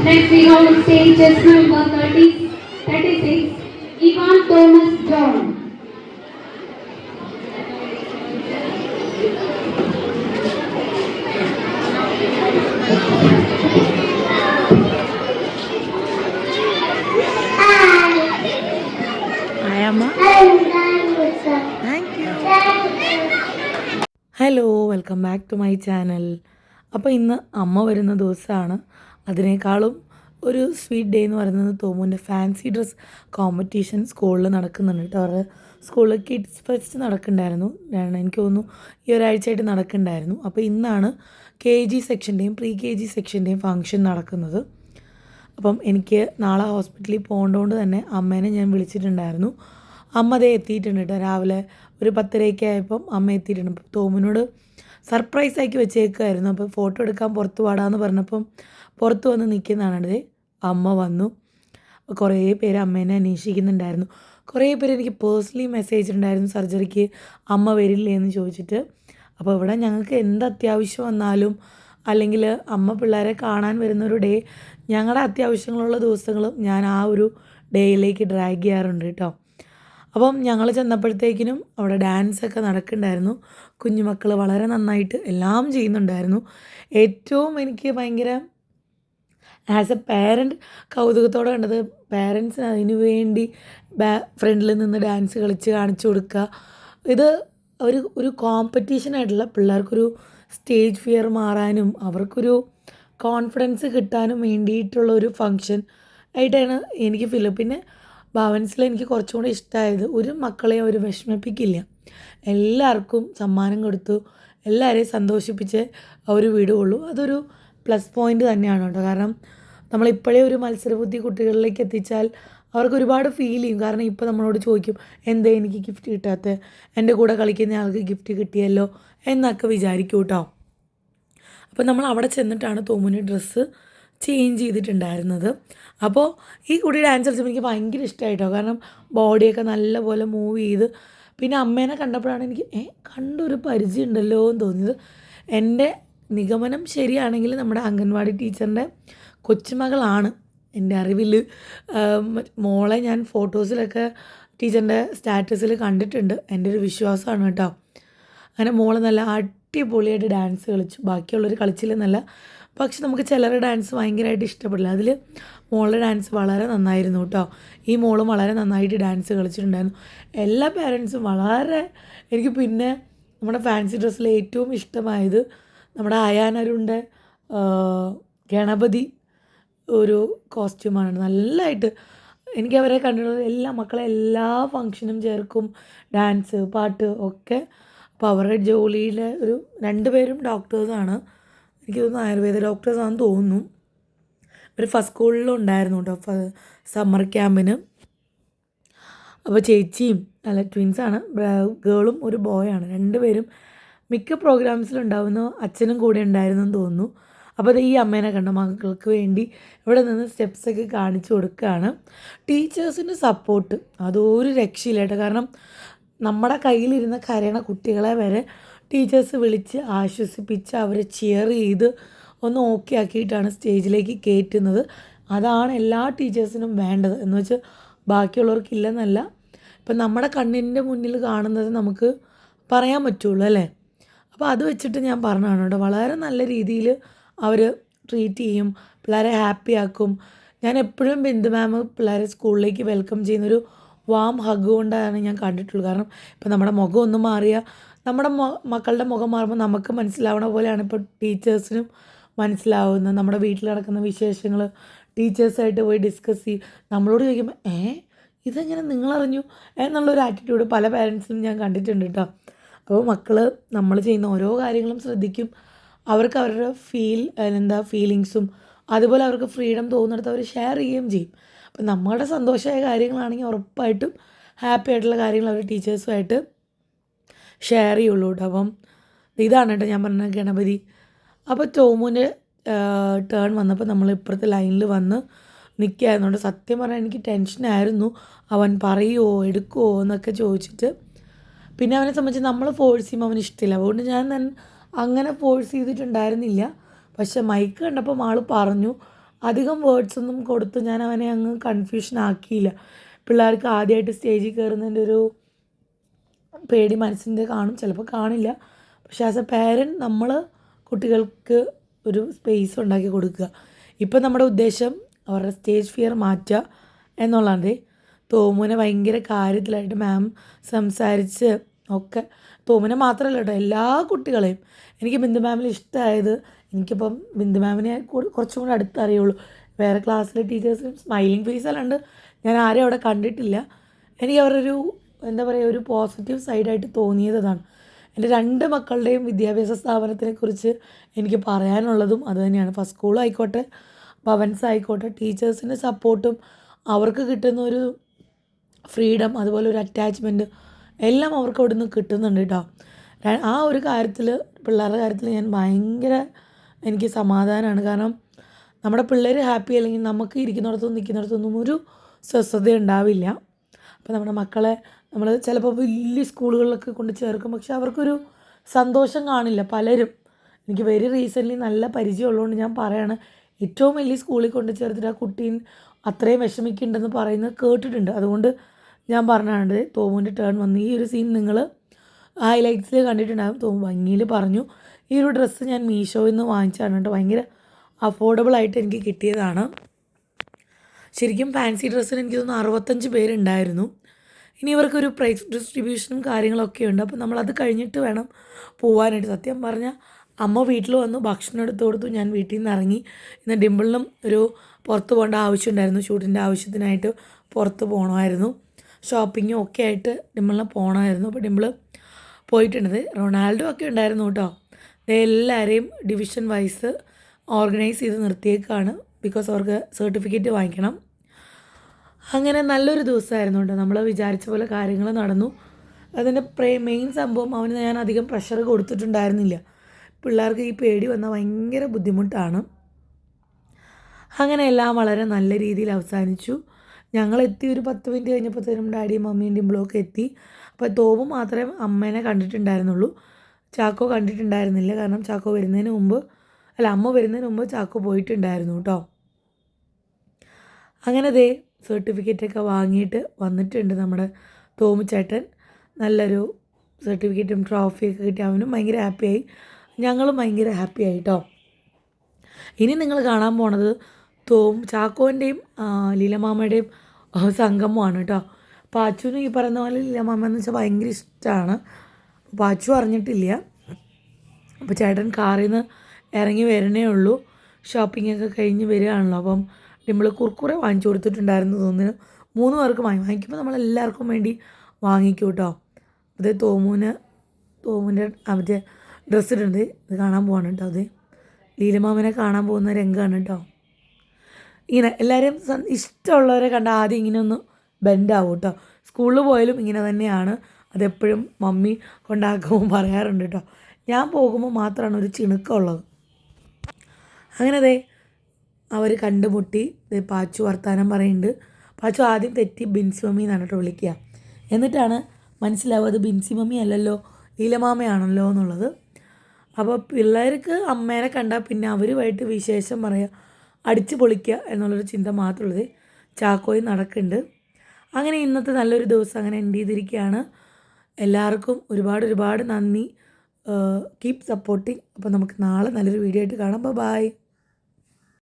Next we have on stage just number 30, 36, Ivan Thomas John. Hello welcome back to my channel അപ്പോൾ ഇന്ന് അമ്മ വരുന്ന ദിവസമാണ് അതിനേക്കാളും ഒരു സ്വീറ്റ് ഡേ എന്ന് പറയുന്നത് തോമുവിന്റെ ഫാൻസി ഡ്രസ് കോമ്പറ്റീഷൻ സ്കൂളിൽ നടക്കുന്നുണ്ട് കേട്ടോ. അവരുടെ സ്കൂളിൽ കിഡ്സ് ഫെസ്റ്റ് നടക്കുന്നുണ്ടായിരുന്നു. എനിക്ക് തോന്നുന്നു ഈ ഒരാഴ്ചയായിട്ട് നടക്കുന്നുണ്ടായിരുന്നു. അപ്പോൾ ഇന്നാണ് കെ ജി സെക്ഷന്റെയും പ്രീ കെ ജി സെക്ഷന്റെയും ഫംഗ്ഷൻ നടക്കുന്നത്. അപ്പം എനിക്ക് നാളെ ഹോസ്പിറ്റലിൽ പോകേണ്ടതുകൊണ്ട് തന്നെ അമ്മേനെ ഞാൻ വിളിച്ചിട്ടുണ്ടായിരുന്നു. അമ്മ അതേ എത്തിയിട്ടുണ്ട് കേട്ടോ. രാവിലെ ഒരു പത്തരയൊക്കെ ആയപ്പം അമ്മ എത്തിയിട്ടുണ്ട്. തോമിനോട് സർപ്രൈസ് ആക്കി വെച്ചേക്കുമായിരുന്നു അപ്പോൾ ഫോട്ടോ എടുക്കാൻ പുറത്ത് പാടാന്ന് പറഞ്ഞപ്പം പുറത്ത് വന്ന് നിൽക്കുന്നതാണത്. അമ്മ വന്നു. കുറേ പേര് അമ്മേനെ അന്വേഷിക്കുന്നുണ്ടായിരുന്നു. കുറേ പേര് എനിക്ക് പേഴ്സണലി മെസ്സേജ് ഉണ്ടായിരുന്നു സർജറിക്ക് അമ്മ വരില്ലേ എന്ന് ചോദിച്ചിട്ട്. അപ്പോൾ ഇവിടെ ഞങ്ങൾക്ക് എന്ത് അത്യാവശ്യം വന്നാലും അല്ലെങ്കിൽ അമ്മ പിള്ളേരെ കാണാൻ വരുന്നൊരു ഡേ ഞങ്ങളുടെ അത്യാവശ്യങ്ങളുള്ള ദിവസങ്ങളും ഞാൻ ആ ഒരു ഡേയിലേക്ക് ഡ്രാഗ് ചെയ്യാറുണ്ട് കേട്ടോ. അപ്പം ഞങ്ങൾ ചെന്നപ്പോഴത്തേക്കിനും അവിടെ ഡാൻസൊക്കെ നടക്കുന്നുണ്ടായിരുന്നു. കുഞ്ഞുമക്കൾ വളരെ നന്നായിട്ട് എല്ലാം ചെയ്യുന്നുണ്ടായിരുന്നു. ഏറ്റവും എനിക്ക് ഭയങ്കര ആസ് എ പേരന്റ് കൗതുകത്തോടെ കണ്ടത് പേരൻസ് അതിനു വേണ്ടി ബാ ഫ്രണ്ടിൽ നിന്ന് ഡാൻസ് കളിച്ച് കാണിച്ചു കൊടുക്കുക. ഇത് ഒരു ഒരു കോമ്പറ്റീഷൻ ആയിട്ടുള്ള പിള്ളേർക്കൊരു സ്റ്റേജ് ഫിയർ മാറാനും അവർക്കൊരു കോൺഫിഡൻസ് കിട്ടാനും വേണ്ടിയിട്ടുള്ള ഒരു ഫങ്ഷൻ ആയിട്ടാണ് എനിക്ക് ഫീൽ പിന്നെ ഭവൻസിൽ എനിക്ക് കുറച്ചും കൂടി ഇഷ്ടമായത് ഒരു മക്കളെയും അവർ വിഷമിപ്പിക്കില്ല. എല്ലാവർക്കും സമ്മാനം കൊടുത്തു. എല്ലാവരെയും സന്തോഷിപ്പിച്ച് അവർ വിടുകയുള്ളൂ. അതൊരു പ്ലസ് പോയിന്റ് തന്നെയാണ് കേട്ടോ. കാരണം നമ്മളിപ്പോഴേ ഒരു മത്സരബുദ്ധി കുട്ടികളിലേക്ക് എത്തിച്ചാൽ അവർക്ക് ഒരുപാട് ഫീൽ ചെയ്യും. കാരണം ഇപ്പോൾ നമ്മളോട് ചോദിക്കും എന്തേ എനിക്ക് ഗിഫ്റ്റ് കിട്ടാത്ത? എന്റെ കൂടെ കളിക്കുന്ന ആൾക്ക് ഗിഫ്റ്റ് കിട്ടിയല്ലോ? എന്നൊക്കെ വിചാരിക്കും കേട്ടോ. അപ്പോൾ നമ്മൾ അവിടെ ചെന്നിട്ടാണ് തോമുന് ഡ്രസ്സ് ചേഞ്ച് ചെയ്തിട്ടുണ്ടായിരുന്നത്. അപ്പോൾ ഈ കുട്ടി ഡാൻസ് കളിച്ചപ്പോൾ എനിക്ക് ഭയങ്കര ഇഷ്ടമായിട്ടോ കാരണം ബോഡിയൊക്കെ നല്ലപോലെ മൂവ് ചെയ്ത് പിന്നെ അമ്മേനെ കണ്ടപ്പോഴാണ് എനിക്ക് ഏ കണ്ടൊരു പരിചയം ഉണ്ടല്ലോ എന്ന് തോന്നിയത്. എന്റെ നിഗമനം ശരിയാണെങ്കിൽ നമ്മുടെ അംഗൻവാടി ടീച്ചറിന്റെ കൊച്ചുമകളാണ്. എന്റെ അറിവിൽ മോളെ ഞാൻ ഫോട്ടോസിലൊക്കെ ടീച്ചറിന്റെ സ്റ്റാറ്റസിൽ കണ്ടിട്ടുണ്ട്. എന്റെ ഒരു വിശ്വാസമാണ് കേട്ടോ. അങ്ങനെ മോൾ നല്ല അടിപൊളിയായിട്ട് ഡാൻസ് കളിച്ചു. ബാക്കിയുള്ളവർ കളിച്ചില്ലെന്നല്ല പക്ഷെ നമുക്ക് ചിലരുടെ ഡാൻസ് ഭയങ്കരമായിട്ട് ഇഷ്ടപ്പെടില്ല. അതിൽ മോളുടെ ഡാൻസ് വളരെ നന്നായിരുന്നു കേട്ടോ. ഈ മോളും വളരെ നന്നായിട്ട് ഡാൻസ് കളിച്ചിട്ടുണ്ടായിരുന്നു. എല്ലാ പാരൻസും വളരെ എനിക്ക് പിന്നെ നമ്മുടെ ഫാൻസി ഡ്രസ്സിൽ ഏറ്റവും ഇഷ്ടമായത് നമ്മുടെ അയാനരുണ്ട് ഗണപതി ഒരു കോസ്റ്റ്യൂമാണ്. നല്ലതായിട്ട് എനിക്ക് അവരെ കണ്ടിട്ടുള്ളത് എല്ലാ മക്കളെ എല്ലാ ഫങ്ഷനും ചേർക്കും. ഡാൻസ് പാട്ട് ഒക്കെ. അപ്പോൾ അവരുടെ ജോലിയിലെ ഒരു രണ്ട് പേരും ഡോക്ടേഴ്സാണ് എനിക്ക് തോന്നുന്നു ആയുർവേദ ഡോക്ടേഴ്സാണെന്ന് തോന്നുന്നു. അവർ ഫസ്റ്റ് സ്കൂളിലും ഉണ്ടായിരുന്നു കേട്ടോ സമ്മർ ക്യാമ്പിന് അപ്പോൾ ചേച്ചിയും അല്ല ട്വിൻസാണ് ഗേളും ഒരു ബോയാണ് രണ്ടുപേരും മിക്ക പ്രോഗ്രാംസിലുണ്ടാവുന്ന അച്ഛനും കൂടെ ഉണ്ടായിരുന്നു എന്ന് തോന്നുന്നു. അപ്പോൾ അത് ഈ അമ്മേനെ കണ്ട മക്കൾക്ക് വേണ്ടി ഇവിടെ നിന്ന് സ്റ്റെപ്സൊക്കെ കാണിച്ചു കൊടുക്കുകയാണ്. ടീച്ചേഴ്സിന്റെ സപ്പോർട്ട് അതൊരു രക്ഷയില്ല കേട്ടോ. കാരണം നമ്മുടെ കയ്യിലിരുന്ന കരയണ കുട്ടികളെ വരെ ടീച്ചേഴ്സ് വിളിച്ച് ആശ്വസിപ്പിച്ച് അവരെ ചിയർ ചെയ്ത് ഒന്ന് ഓക്കെ ആക്കിയിട്ടാണ് സ്റ്റേജിലേക്ക് കയറ്റുന്നത്. അതാണ് എല്ലാ ടീച്ചേഴ്സിനും വേണ്ടത്. എന്ന് വെച്ചാൽ ബാക്കിയുള്ളവർക്കില്ലെന്നല്ല. ഇപ്പം നമ്മുടെ കണ്ണിന്റെ മുന്നിൽ കാണുന്നത് നമുക്ക് പറയാൻ പറ്റുള്ളൂ അല്ലേ? അപ്പോൾ അത് വെച്ചിട്ട് ഞാൻ പറഞ്ഞതാണ് കേട്ടോ. വളരെ നല്ല രീതിയിൽ അവർ ട്രീറ്റ് ചെയ്യും പിള്ളേരെ ഹാപ്പി ആക്കും. ഞാൻ എപ്പോഴും ബിന്ദു മാം പിള്ളേരെ സ്കൂളിലേക്ക് വെൽക്കം ചെയ്യുന്നൊരു വാം ഹഗ് കൊണ്ടാണ് ഞാൻ കണ്ടിട്ടുള്ളൂ കാരണം ഇപ്പം നമ്മുടെ മുഖം ഒന്ന് മാറിയാൽ നമ്മുടെ മക്കളുടെ മുഖം മാറുമ്പോൾ നമുക്ക് മനസ്സിലാവണ പോലെയാണ് ഇപ്പോൾ ടീച്ചേഴ്സിനും മനസ്സിലാവുന്നത്. നമ്മുടെ വീട്ടിൽ നടക്കുന്ന വിശേഷങ്ങൾ ടീച്ചേഴ്സായിട്ട് പോയി ഡിസ്കസ് ചെയ്യും. നമ്മളോട് ചോദിക്കുമ്പോൾ ഏ ഇതെങ്ങനെ നിങ്ങളറിഞ്ഞു? എന്നുള്ളൊരു ആറ്റിറ്റ്യൂഡ് പല പാരൻസിലും ഞാൻ കണ്ടിട്ടുണ്ട് കേട്ടോ അപ്പോൾ മക്കൾ നമ്മൾ ചെയ്യുന്ന ഓരോ കാര്യങ്ങളും ശ്രദ്ധിക്കും. അവർക്ക് അവരുടെ ഫീൽ എന്താ ഫീലിങ്സും അതുപോലെ അവർക്ക് ഫ്രീഡം തോന്നുന്നിടത്ത് അവർ ഷെയർ ചെയ്യുകയും ചെയ്യും. അപ്പം നമ്മളുടെ സന്തോഷമായ കാര്യങ്ങളാണെങ്കിൽ ഉറപ്പായിട്ടും ഹാപ്പി ആയിട്ടുള്ള കാര്യങ്ങൾ അവർ ടീച്ചേഴ്സുമായിട്ട് ഷെയർ ചെയ്യുള്ളൂ കേട്ടോ അപ്പം ഇതാണ് കേട്ടോ ഞാൻ പറഞ്ഞ ഗണപതി. അപ്പോൾ ടോമുന്റെ ടേൺ വന്നപ്പോൾ നമ്മൾ ഇപ്പുറത്തെ ലൈനിൽ വന്ന് നിൽക്കുകയായിരുന്നുണ്ട് സത്യം പറഞ്ഞാൽ എനിക്ക് ടെൻഷനായിരുന്നു അവൻ പറയുമോ എടുക്കുമോ എന്നൊക്കെ ചോദിച്ചിട്ട്. പിന്നെ അവനെ സംബന്ധിച്ച് നമ്മൾ ഫോഴ്സ് ചെയ്യുമ്പോൾ അവന് ഇഷ്ടമില്ല അതുകൊണ്ട് ഞാൻ അങ്ങനെ ഫോഴ്സ് ചെയ്തിട്ടുണ്ടായിരുന്നില്ല. പക്ഷെ മൈക്ക് കണ്ടപ്പോൾ ആൾ പറഞ്ഞു അധികം വേർഡ്സ് ഒന്നും കൊടുത്ത് ഞാൻ അവനെ അങ്ങ് കൺഫ്യൂഷൻ ആക്കിയില്ല. പിള്ളേർക്ക് ആദ്യമായിട്ട് സ്റ്റേജിൽ കയറുന്നതിന്റെ ഒരു പേടി മനസ്സിന്റെ കാണും. ചിലപ്പോൾ കാണില്ല. പക്ഷെ ആസ് എ പേരന്റ് നമ്മൾ കുട്ടികൾക്ക് ഒരു സ്പേസ് ഉണ്ടാക്കി കൊടുക്കുക. ഇപ്പം നമ്മുടെ ഉദ്ദേശം അവരുടെ സ്റ്റേജ് ഫിയർ മാറ്റുക എന്നുള്ളതേ. തോമുനെ ഭയങ്കര കാര്യത്തിലായിട്ട് മാം സംസാരിച്ച് ഒക്കെ. തോമുനെ മാത്രമല്ല കേട്ടോ എല്ലാ കുട്ടികളെയും. എനിക്ക് ബിന്ദു മാമിന് ഇഷ്ടമായത് എനിക്കിപ്പം ബിന്ദു മാമിനെ കുറച്ചും കൂടി അടുത്തറിയുള്ളൂ. വേറെ ക്ലാസ്സിലെ ടീച്ചേഴ്സും സ്മൈലിംഗ് ഫേസ് അല്ലാണ്ട് ഞാൻ ആരെയും അവിടെ കണ്ടിട്ടില്ല. എനിക്ക് അവരൊരു എന്താ പറയുക ഒരു പോസിറ്റീവ് സൈഡായിട്ട് തോന്നിയത് അതാണ് എന്റെ രണ്ട് മക്കളുടെയും വിദ്യാഭ്യാസ സ്ഥാപനത്തിനെ കുറിച്ച് എനിക്ക് പറയാനുള്ളതും അതുതന്നെയാണ് ഫസ്റ്റ് ഫസ്റ്റ് സ്കൂളായിക്കോട്ടെ ഭവൻസ് ആയിക്കോട്ടെ ടീച്ചേഴ്സിന്റെ സപ്പോർട്ടും അവർക്ക് കിട്ടുന്ന ഒരു ഫ്രീഡം അതുപോലെ ഒരു അറ്റാച്ച്മെന്റ് എല്ലാം അവർക്ക് അവിടെ നിന്ന് കിട്ടുന്നുണ്ട് കേട്ടോ ആ ഒരു കാര്യത്തിൽ പിള്ളേരുടെ കാര്യത്തിൽ ഞാൻ ഭയങ്കര എനിക്ക് സമാധാനമാണ് കാരണം നമ്മുടെ പിള്ളേർ ഹാപ്പി അല്ലെങ്കിൽ നമുക്ക് ഇരിക്കുന്നിടത്തും നിൽക്കുന്നിടത്തൊന്നും ഒരു സ്വസ്ഥത ഉണ്ടാവില്ല. അപ്പോൾ നമ്മുടെ മക്കളെ നമ്മൾ ചിലപ്പോൾ വലിയ സ്കൂളുകളിലൊക്കെ കൊണ്ട് ചേർക്കും. പക്ഷെ അവർക്കൊരു സന്തോഷം കാണില്ല പലരും. എനിക്ക് വെരി റീസെന്റ്ലി നല്ല പരിചയമുള്ളതുകൊണ്ട് ഞാൻ പറയാണ് ഏറ്റവും വലിയ സ്കൂളിൽ കൊണ്ട് ചേർത്തിട്ട് ആ കുട്ടീൻ അത്രയും വിഷമിക്കുന്നുണ്ടെന്ന് പറയുന്നത് കേട്ടിട്ടുണ്ട്. അതുകൊണ്ട് ഞാൻ പറഞ്ഞാണ്ട് തോമുവിന്റെ ടേൺ വന്ന് ഈ ഒരു സീൻ നിങ്ങൾ ഹൈലൈറ്റ്സിൽ കണ്ടിട്ടുണ്ടാകും തോമു ഭംഗിയിൽ പറഞ്ഞു ഈ ഒരു ഡ്രസ്സ് ഞാൻ മീഷോയിൽ നിന്ന് വാങ്ങിച്ചാണ് കേട്ടോ. ഭയങ്കര അഫോർഡബിൾ ആയിട്ട് എനിക്ക് കിട്ടിയതാണ്. ശരിക്കും ഫാൻസി ഡ്രസ്സിന് എനിക്ക് തോന്നുന്നു അറുപത്തഞ്ച് പേരുണ്ടായിരുന്നു. ഇനി ഇവർക്കൊരു പ്രൈസ് ഡിസ്ട്രിബ്യൂഷനും കാര്യങ്ങളൊക്കെ ഉണ്ട്. അപ്പോൾ നമ്മളത് കഴിഞ്ഞിട്ട് വേണം പോകാനായിട്ട് സത്യം പറഞ്ഞാൽ അമ്മ വീട്ടിൽ വന്നു ഭക്ഷണം എടുത്തു കൊടുത്തു ഞാൻ വീട്ടിൽ നിന്ന് ഇറങ്ങി. ഇന്ന് ഡിമ്പിളിനും ഒരു പുറത്ത് പോകേണ്ട ആവശ്യമുണ്ടായിരുന്നു ഷൂട്ടിന്റെ ആവശ്യത്തിനായിട്ട് പുറത്ത് പോകണമായിരുന്നു. ഷോപ്പിങ്ങും ഒക്കെ ആയിട്ട് ഡിമ്പിളിനെ പോകണമായിരുന്നു അപ്പോൾ ഡിമ്പിൾ പോയിട്ടുണ്ട്. റൊണാൾഡോ ഒക്കെ ഉണ്ടായിരുന്നു കേട്ടോ. എല്ലാവരെയും ഡിവിഷൻ വൈസ് ഓർഗനൈസ് ചെയ്ത് നിർത്തിയേക്കാണ്. ബിക്കോസ് അവർക്ക് സർട്ടിഫിക്കറ്റ് വാങ്ങിക്കണം. അങ്ങനെ നല്ലൊരു ദിവസമായിരുന്നു കേട്ടോ. നമ്മൾ വിചാരിച്ച പോലെ കാര്യങ്ങൾ നടന്നു. അതിന്റെ പ്രേ മെയിൻ സംഭവം അവന് ഞാൻ അധികം പ്രഷർ കൊടുത്തിട്ടുണ്ടായിരുന്നില്ല. പിള്ളേർക്ക് ഈ പേടി വന്നാൽ ഭയങ്കര ബുദ്ധിമുട്ടാണ്. അങ്ങനെ എല്ലാം വളരെ നല്ല രീതിയിൽ അവസാനിച്ചു. ഞങ്ങൾ എത്തി ഒരു പത്ത് മിനിറ്റ് കഴിഞ്ഞപ്പോഴത്തേനും ഡാഡിയും മമ്മീന്റെയും ബ്ലോക്ക് എത്തി. അപ്പോൾ തോമു മാത്രമേ അമ്മേനെ കണ്ടിട്ടുണ്ടായിരുന്നുള്ളൂ. ചാക്കോ കണ്ടിട്ടുണ്ടായിരുന്നില്ല. കാരണം ചാക്കോ വരുന്നതിന് മുമ്പ് അല്ല അമ്മ വരുന്നതിന് മുമ്പ് ചാക്കോ പോയിട്ടുണ്ടായിരുന്നു കേട്ടോ അങ്ങനെ ദേ സർട്ടിഫിക്കറ്റൊക്കെ വാങ്ങിയിട്ട് വന്നിട്ടുണ്ട് നമ്മുടെ തോമുച്ചേട്ടൻ നല്ലൊരു സർട്ടിഫിക്കറ്റും ട്രോഫിയൊക്കെ കിട്ടി. അവനും ഭയങ്കര ഹാപ്പിയായി ഞങ്ങളും ഭയങ്കര ഹാപ്പിയായി കേട്ടോ ഇനി നിങ്ങൾ കാണാൻ പോണത് തോം ചാക്കോന്റെയും ലീലമാമയുടെയും സംഗമമാണ് കേട്ടോ. പാച്ചുവിന് ഈ പറയുന്ന പോലെ ലീലമാമ എന്ന് വെച്ചാൽ ഭയങ്കര ഇഷ്ടമാണ് പാച്ചു അറിഞ്ഞിട്ടില്ല. അപ്പോൾ ചേട്ടൻ കാറിൽ നിന്ന് ഇറങ്ങി വരണേ ഉള്ളൂ. ഷോപ്പിംഗ് ഒക്കെ കഴിഞ്ഞ് വരികയാണല്ലോ. അപ്പം നമ്മൾ കുർക്കുറെ വാങ്ങിച്ചു കൊടുത്തിട്ടുണ്ടായിരുന്നു തോന്നുന്നു. മൂന്ന് പേർക്ക് വാങ്ങി. വാങ്ങിക്കുമ്പോൾ നമ്മളെല്ലാവർക്കും വേണ്ടി വാങ്ങിക്കും കേട്ടോ. അത് തോമുവിന് തോമുവിന്റെ മറ്റേ ഡ്രസ്സ് ഇടുന്നത് ഇത് കാണാൻ പോകണം കേട്ടോ. അത് ലീലമാമനെ കാണാൻ പോകുന്ന രംഗമാണ് കേട്ടോ. ഇങ്ങനെ എല്ലാവരും ഇഷ്ടമുള്ളവരെ കണ്ട ആദ്യം ഇങ്ങനെ ഒന്ന് ബെൻഡാവും കേട്ടോ സ്കൂളിൽ പോയാലും ഇങ്ങനെ തന്നെയാണ്. അതെപ്പോഴും മമ്മി കൊണ്ടാക്കുമ്പോൾ പറയാറുണ്ട് കേട്ടോ ഞാൻ പോകുമ്പോൾ മാത്രമാണ് ഒരു ചിണുക്കമുള്ളത് അങ്ങനെ അതെ അവർ കണ്ടുമുട്ടി. പാച്ചു വർത്താനം പറയുന്നുണ്ട് പാച്ചു ആദ്യം തെറ്റി ബിൻസി മമ്മി എന്നാണ് കേട്ടോ വിളിക്കുക എന്നിട്ടാണ് മനസ്സിലാവുക അത് ബിൻസി മമ്മി അല്ലല്ലോ ലീലമാമയാണല്ലോ എന്നുള്ളത്. അപ്പോൾ പിള്ളേർക്ക് അമ്മേനെ കണ്ടാൽ പിന്നെ അവരുമായിട്ട് വിശേഷം പറയുക അടിച്ചു പൊളിക്കുക എന്നുള്ളൊരു ചിന്ത മാത്രമുള്ളത് ചാക്കോയും നടക്കുന്നുണ്ട്. അങ്ങനെ ഇന്നത്തെ നല്ലൊരു ദിവസം അങ്ങനെ എൻഡ് ചെയ്തിരിക്കുകയാണ്. എല്ലാവർക്കും ഒരുപാട് ഒരുപാട് നന്ദി. കീപ് സപ്പോർട്ടിങ് അപ്പോൾ നമുക്ക് നാളെ നല്ലൊരു വീഡിയോ ആയിട്ട് കാണാം. ബൈ